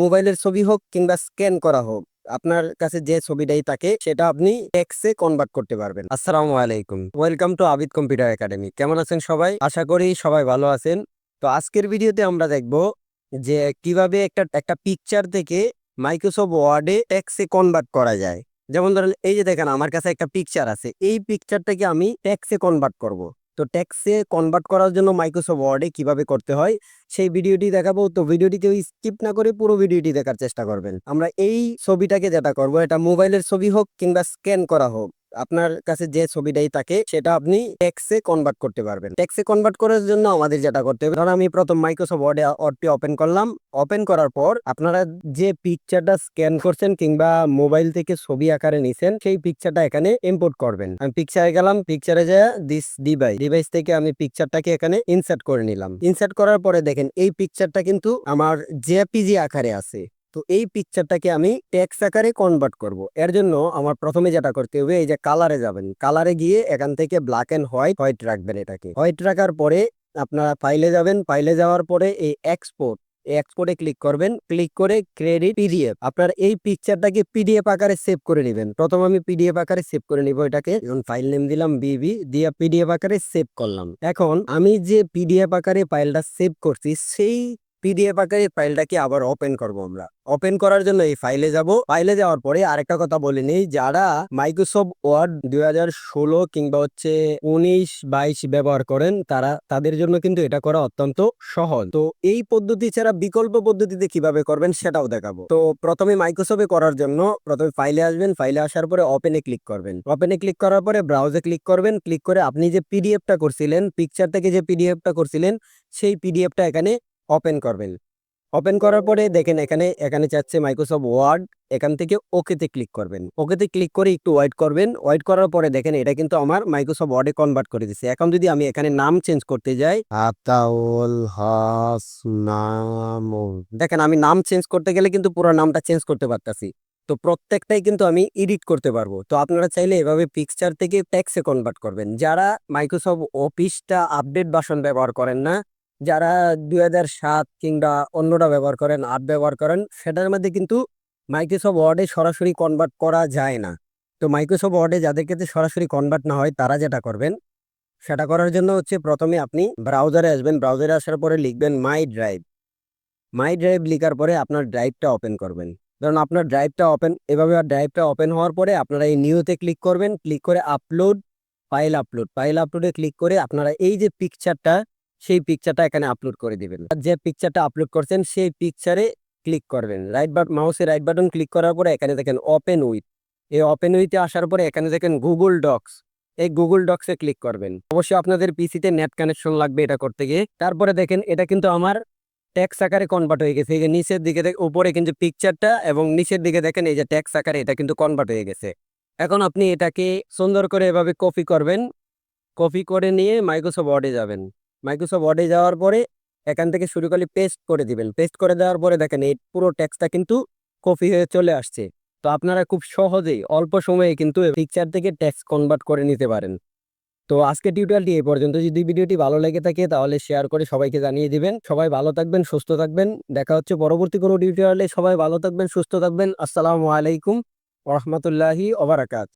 মোবাইলের ছবি হোক কিংবা স্ক্যান করা হোক, আপনার কাছে যে ছবিটাই থাকে, সেটা আপনি টেক্সে কনভার্ট করতে পারবেন। আসসালামু আলাইকুম। Welcome to Abid computer academy কেমন আছেন সবাই? আশা করি সবাই ভালো আছেন। তো আজকের ভিডিওতে আমরা দেখব যে কীভাবে একটা একটা পিকচার থেকে মাইক্রোসফট ওয়ার্ডে টেক্সে কনভার্ট করা যায়। যেমন ধরেন, এই যে দেখেন, আমার কাছে একটা পিকচার আছে। এই পিকচারটাকে আমি টেক্সে কনভার্ট করব। তো ট্যাক্সে কনভার্ট করার জন্য মাইক্রোসফট ওয়ার্ডে কীভাবে করতে হয়, সেই ভিডিওটি দেখাবো। তো ভিডিওটি কেউ স্কিপ না করে পুরো ভিডিওটি দেখার চেষ্টা করবেন। আমরা এই ছবিটাকে যেটা করব, এটা মোবাইলের ছবি হোক কিংবা স্ক্যান করা হোক। আপনার কাছে যে ছবিটাই থাকে, সেটা আপনি টেক্সে কনভার্ট করতে পারবেন। টেক্সে কনভার্ট করার জন্য আমাদের যেটা করতে হবে ধরুন আমি প্রথম মাইক্রোসফট ওয়ার্ডে ওয়ার্ডটি ওপেন করলাম। ওপেন করার পর আপনারা যে পিকচারটা স্ক্যান করছেন কিংবা মোবাইল থেকে ছবি আকারে নিছেন, সেই পিকচারটা এখানে ইম্পোর্ট করবেন। আমি পিকচারে গেলাম পিকচারে যা দিস ডিভাইস ডিভাইস থেকে আমি পিকচারটাকে এখানে ইনসার্ট করে নিলাম। ইনসার্ট করার পরে দেখেন, এই পিকচারটা কিন্তু আমার জেপিজি আকারে আছে। তো এই পিকচারটাকে আমি টেক্স আকারে কনভার্ট করব। এর জন্য আমার প্রথমে যেটা করতে হবে, এই যে কালারে যাবেন। কালারে গিয়ে এখান থেকে ব্ল্যাক অ্যান্ড হোয়াইট হোয়াইট রাখবেন এটাকে। হোয়াইট রাখার পরে আপনারা ফাইলে যাবেন। ফাইলে যাওয়ার পরে এই এক্সপোর্ট এক্সপোর্টে ক্লিক করবেন। ক্লিক করে ক্রেডিট পিডিএফ আপনার এই পিকচারটাকে পিডিএফ আকারে সেভ করে নেবেন। প্রথম আমি পিডিএফ আকারে সেভ করে নিব এটাকে। এখন ফাইল নেম দিলাম বিবি দিয়ে পিডিএফ আকারে সেভ করলাম। এখন আমি যে পিডিএফ আকারে ফাইলটা সেভ করছি, সেই পিডিএফ আকারে ফাইলটাকে আবার ওপেন করব আমরা। ওপেন করার জন্য এই ফাইলে যাব। ফাইলে যাওয়ার পরে আরেকটা কথা বলে নেই, যারা মাইক্রোসফট ওয়ার্ড দুই হাজার ষোলো কিংবা হচ্ছে উনিশ বাইশ ব্যবহার করেন, তারা, তাদের জন্য কিন্তু এটা করা অত্যন্ত সহজ। তো এই পদ্ধতি ছাড়া বিকল্প পদ্ধতিতে কীভাবে করবেন সেটাও দেখাবো। তো প্রথমে মাইক্রোসফটে করার জন্য প্রথমে ফাইলে আসবেন। ফাইলে আসার পরে ওপেনে ক্লিক করবেন। ওপেনে ক্লিক করার পরে ব্রাউজে ক্লিক করবেন। ক্লিক করে আপনি যে পিডিএফটা করছিলেন পিকচার থেকে যে পিডিএফটা করছিলেন, সেই পিডিএফটা এখানে ওপেন করবেন। ওপেন করার পরে দেখেন এখানে এখানে চাচ্ছে মাইক্রোসফট ওয়ার্ড এখান থেকে ওকেতে ক্লিক করবেন। ওকেতে ক্লিক করে একটু ওয়েট করবেন। ওয়েট করার পরে দেখেন এটা কিন্তু আমার মাইক্রোসফট ওয়ার্ডে কনভার্ট করে দিচ্ছে এখন যদি আমি এখানে নাম চেঞ্জ করতে যাই আতাউল দেখেন আমি নাম চেঞ্জ করতে গেলে কিন্তু পুরো নামটা চেঞ্জ করতে পারতাছি। তো প্রত্যেকটাই কিন্তু আমি এডিট করতে পারব। তো আপনারা চাইলে এভাবে পিকচার থেকে ট্যাক্সে কনভার্ট করবেন। যারা মাইক্রোসফট অফিসটা আপডেট বাসন ব্যবহার করেন না যারা দুই হাজার সাত কিংবা অন্যটা ব্যবহার করেন আট ব্যবহার করেন, সেটার মধ্যে কিন্তু মাইক্রোসফট ওয়ার্ডে সরাসরি কনভার্ট করা যায় না। তো মাইক্রোসফট ওয়ার্ডে যাদের ক্ষেত্রে সরাসরি কনভার্ট না হয়, তারা যেটা করবেন, সেটা করার জন্য হচ্ছে প্রথমে আপনি ব্রাউজারে আসবেন। ব্রাউজারে আসার পরে লিখবেন মাই ড্রাইভ মাই ড্রাইভ লিখার পরে আপনার ড্রাইভটা ওপেন করবেন। ধরুন আপনার ড্রাইভটা ওপেন এভাবে ড্রাইভটা ওপেন হওয়ার পরে আপনারা এই নিউতে ক্লিক করবেন। ক্লিক করে আপলোড ফাইল আপলোড ফাইল আপলোডে ক্লিক করে আপনারা এই যে পিকচারটা সেই পিকচারটা এখানে আপলোড করে দিবেন। যে পিকচারটা আপলোড করছেন, সেই পিকচারে ক্লিক করবেন। রাইট বাট মাউসে রাইট বাটন ক্লিক করার পরে এখানে দেখেন ওপেন উইথ এই ওপেন উইথে আসার পরে এখানে দেখেন গুগল ডক্স এই গুগল ডক্সে ক্লিক করবেন। অবশ্যই আপনাদের পিসিতে নেট কানেকশন লাগবে এটা করতে গিয়ে। তারপরে দেখেন, এটা কিন্তু আমার ট্যাক্স আকারে কনভার্ট হয়ে গেছে। এই যে নিচের দিকে উপরে কিন্তু পিকচারটা এবং নিচের দিকে দেখেন এই যে ট্যাক্স আকারে এটা কিন্তু কনভার্ট হয়ে গেছে। এখন আপনি এটাকে সুন্দর করে এভাবে কপি করবেন। কপি করে নিয়ে মাইক্রোসফট ওয়ার্ডে যাবেন। মাইক্রোসফট ওয়ার্ডে যাওয়ার পরে এখান থেকে শুরু করে পেস্ট করে দিবেন। পেস্ট করে দেওয়ার পরে দেখেন এই পুরো টেক্সটটা কিন্তু কপি হয়ে চলে আসছে। তো আপনারা খুব সহজেই, অল্প সময়ে কিন্তু পিকচার থেকে টেক্সট কনভার্ট করে নিতে পারেন। তো আজকে টিউটোরিয়ালটি এই পর্যন্ত। যদি ভিডিওটি ভালো লেগে থাকে তাহলে শেয়ার করে সবাইকে জানিয়ে দিবেন। সবাই ভালো থাকবেন, সুস্থ থাকবেন। দেখা হচ্ছে পরবর্তী কোনো টিউটোরিয়ালে সবাই ভালো থাকবেন, সুস্থ থাকবেন। আসসালামু আলাইকুম রহমতুল্লাহি ওবারাকাত